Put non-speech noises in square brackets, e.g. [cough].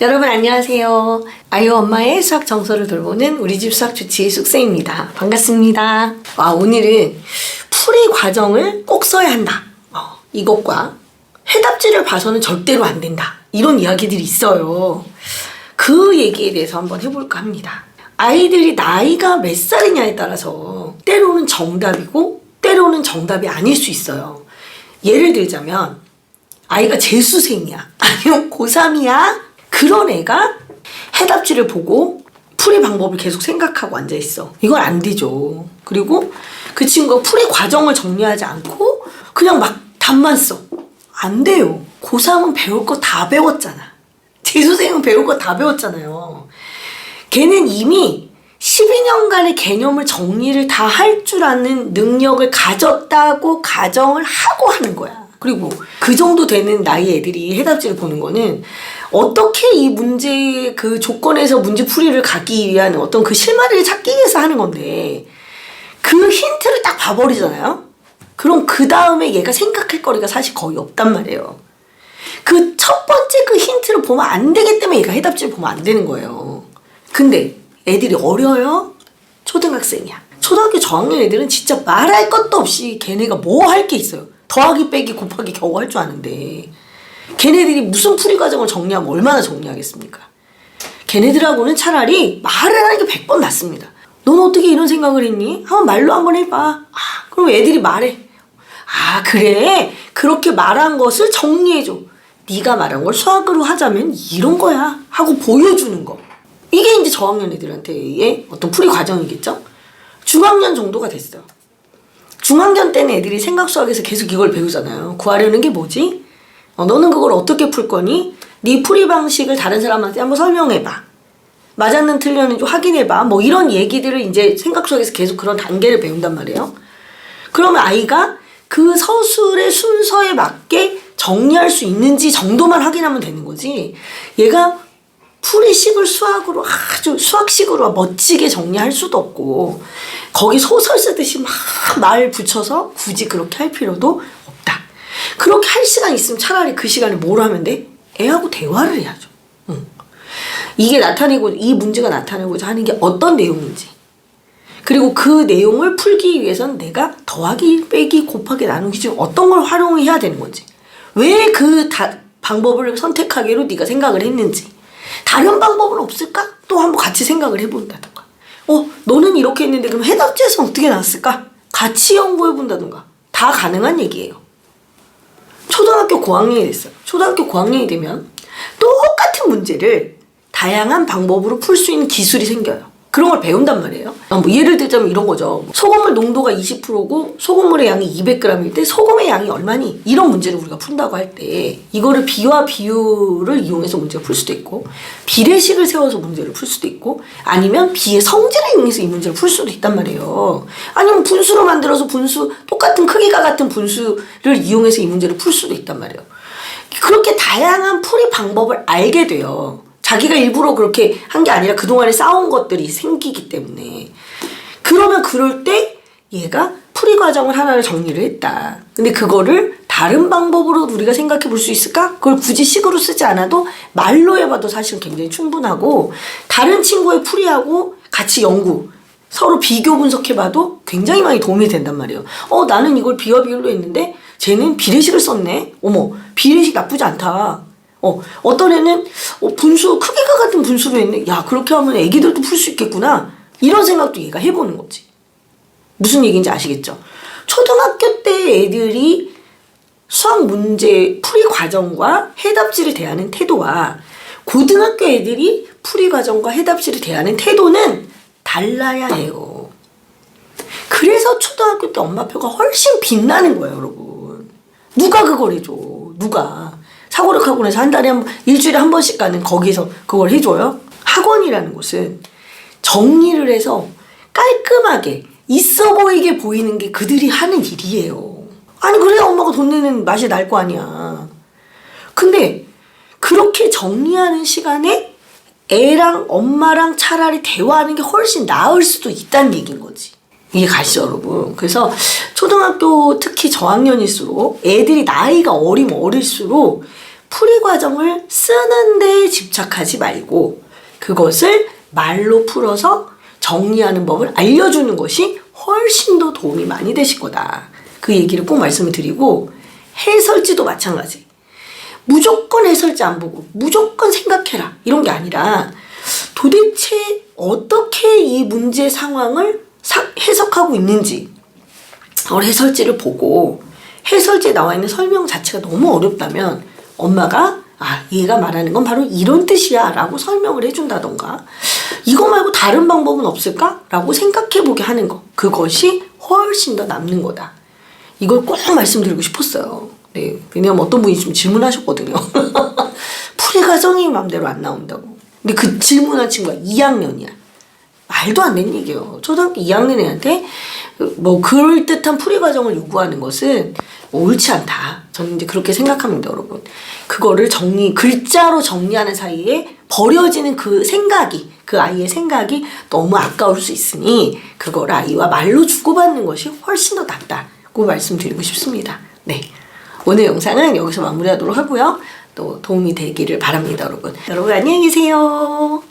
여러분 안녕하세요. 아이와 엄마의 수학 정서를 돌보는 우리 집 수학 주치의 숙세입니다. 반갑습니다. 와 오늘은 풀이 과정을 꼭 써야 한다. 어, 이것과 해답지를 봐서는 절대로 안 된다. 이런 이야기들이 있어요. 그 얘기에 대해서 한번 해볼까 합니다. 아이들이 나이가 몇 살이냐에 따라서 때로는 정답이고 때로는 정답이 아닐 수 있어요. 예를 들자면 아이가 재수생이야. [laughs] 아니면 고3이야. 그런 애가 해답지를 보고 풀이 방법을 계속 생각하고 앉아 있어. 이건 안 되죠. 그리고 그 친구가 풀이 과정을 정리하지 않고 그냥 막 답만 써. 안 돼요. 고3은 배울 거 다 배웠잖아. 재수생은 배울 거 다 배웠잖아요. 걔는 이미 12년간의 개념을 정리를 다 할 줄 아는 능력을 가졌다고 가정을 하고 하는 거야. 그리고 그 정도 되는 나이 애들이 해답지를 보는 거는 어떻게 이 문제 그 조건에서 문제 풀이를 가기 위한 어떤 그 실마리를 찾기 위해서 하는 건데 그 힌트를 딱 봐버리잖아요. 그럼 그 다음에 얘가 생각할 거리가 사실 거의 없단 말이에요. 그 첫 번째 그 힌트를 보면 안 되기 때문에 얘가 해답지를 보면 안 되는 거예요. 근데 애들이 어려요? 초등학생이야. 초등학교 저학년 애들은 진짜 말할 것도 없이 걔네가 뭐 할 게 있어요. 더하기 빼기 곱하기 겨우 할 줄 아는데 걔네들이 무슨 풀이 과정을 정리하면 얼마나 정리하겠습니까? 걔네들하고는 차라리 말을 하는 게 100번 낫습니다. 넌 어떻게 이런 생각을 했니? 한번 말로 한번 해봐. 아, 그럼 애들이 말해. 아 그래 그렇게 말한 것을 정리해줘 네가 말한 걸 수학으로 하자면 이런 거야 하고 보여주는 거 이게 이제 저학년 애들한테의 어떤 풀이 과정이겠죠 중학년 정도가 됐어요 중학년 때는 애들이 생각 수학에서 계속 이걸 배우잖아요 구하려는 게 뭐지 어, 너는 그걸 어떻게 풀 거니 네 풀이 방식을 다른 사람한테 한번 설명해봐 맞았는 틀렸는지 확인해봐 뭐 이런 얘기들을 이제 생각 수학에서 계속 그런 단계를 배운단 말이에요 그러면 아이가 그 서술의 순서에 맞게 정리할 수 있는지 정도만 확인하면 되는 거지. 얘가 풀이식을 수학으로 아주 수학식으로 멋지게 정리할 수도 없고 거기 소설 쓰듯이 막 말 붙여서 굳이 그렇게 할 필요도. 그렇게 할 시간 있으면 차라리 그 시간에 뭘 하면 돼? 애하고 대화를 해야죠. 응. 이게 나타내고 이 문제가 나타내고자 하는 게 어떤 내용인지 그리고 그 내용을 풀기 위해서는 내가 더하기, 빼기, 곱하기, 나누기 중 어떤 걸 활용해야 되는 건지. 왜 그 방법을 선택하기로 네가 생각을 했는지. 다른 방법은 없을까? 또 한번 같이 생각을 해본다던가. 어, 너는 이렇게 했는데 그럼 해답지에서 어떻게 나왔을까? 같이 연구해본다던가. 다 가능한 얘기예요. 초등학교 고학년이 됐어요. 초등학교 고학년이 되면 똑같은 문제를 다양한 방법으로 풀 수 있는 기술이 생겨요. 그런 걸 배운단 말이에요. 어, 뭐 예를 들자면 이런 거죠. 소금물 농도가 20%고 소금물의 양이 200g일 때 소금의 양이 얼마니? 이런 문제를 우리가 푼다고 할 때 이거를 비와 비율을 이용해서 문제를 풀 수도 있고 비례식을 세워서 문제를 풀 수도 있고 아니면 비의 성질을 이용해서 이 문제를 풀 수도 있단 말이에요. 아니면 분수로 만들어서 분수 똑같은 크기가 같은 분수를 이용해서 이 문제를 풀 수도 있단 말이에요. 그렇게 다양한 풀이 방법을 알게 돼요. 자기가 일부러 그렇게 한 게 아니라 그동안에 쌓아온 것들이 생기기 때문에. 그러면 그럴 때 얘가 풀이 과정을 하나를 정리를 했다. 근데 그거를 다른 방법으로 우리가 생각해 볼 수 있을까? 그걸 굳이 식으로 쓰지 않아도 말로 해봐도 사실은 굉장히 충분하고 다른 친구의 풀이하고 같이 연구 서로 비교 분석해봐도 굉장히 많이 도움이 된단 말이에요. 어, 나는 이걸 비와 비율로 했는데 쟤는 비례식을 썼네? 어머, 비례식 나쁘지 않다. 어, 어떤 애는 어, 분수, 크기가 같은 분수로 했네. 야, 그렇게 하면 애기들도 풀 수 있겠구나. 이런 생각도 얘가 해보는 거지. 무슨 얘기인지 아시겠죠? 초등학교 때 애들이 수학 문제 풀이 과정과 해답지를 대하는 태도와 고등학교 애들이 풀이 과정과 해답지를 대하는 태도는 달라야 해요. 그래서 초등학교 때 엄마표가 훨씬 빛나는 거예요, 여러분. 누가 그걸 해줘? 누가? 사고력 학원에서 한 달에 한 번, 일주일에 한 번씩 가는 거기서 그걸 해줘요? 학원이라는 곳은 정리를 해서 깔끔하게 있어 보이게 보이는 게 그들이 하는 일이에요. 아니, 그래야 엄마가 돈 내는 맛이 날 거 아니야. 근데 그렇게 정리하는 시간에 애랑 엄마랑 차라리 대화하는 게 훨씬 나을 수도 있다는 얘기인 거지. 이해 가시죠, 여러분? 그래서 초등학교 특히 저학년일수록 애들이 나이가 어리면 어릴수록 풀이 과정을 쓰는데 집착하지 말고 그것을 말로 풀어서 정리하는 법을 알려주는 것이 훨씬 더 도움이 많이 되실 거다. 그 얘기를 꼭 말씀을 드리고 해설지도 마찬가지. 무조건 해설지 안 보고 무조건 생각해라 이런 게 아니라 도대체 어떻게 이 문제 상황을 사- 해석하고 있는지 어, 해설지를 보고 해설지에 나와 있는 설명 자체가 너무 어렵다면 엄마가 아 얘가 말하는 건 바로 이런 뜻이야 라고 설명을 해준다던가. 이거 말고 다른 방법은 없을까? 라고 생각해 보게 하는 거. 그것이 훨씬 더 남는 거다. 이걸 꼭 말씀드리고 싶었어요. 네. 왜냐면 어떤 분이 지금 질문하셨거든요. [laughs] 풀이 과정이 마음대로 안 나온다고. 근데 그 질문한 친구가 2학년이야. 말도 안 되는 얘기예요. 초등학교 2학년 애한테 뭐 그럴 듯한 풀이 과정을 요구하는 것은 옳지 않다. 저는 이제 그렇게 생각합니다, 여러분. 그거를 정리 글자로 정리하는 사이에 버려지는 그 생각이 그 아이의 생각이 너무 아까울 수 있으니 그걸 아이와 말로 주고받는 것이 훨씬 더 낫다고 말씀드리고 싶습니다. 네. 오늘 영상은 여기서 마무리하도록 하고요. 또 도움이 되기를 바랍니다, 여러분. 여러분 안녕히 계세요.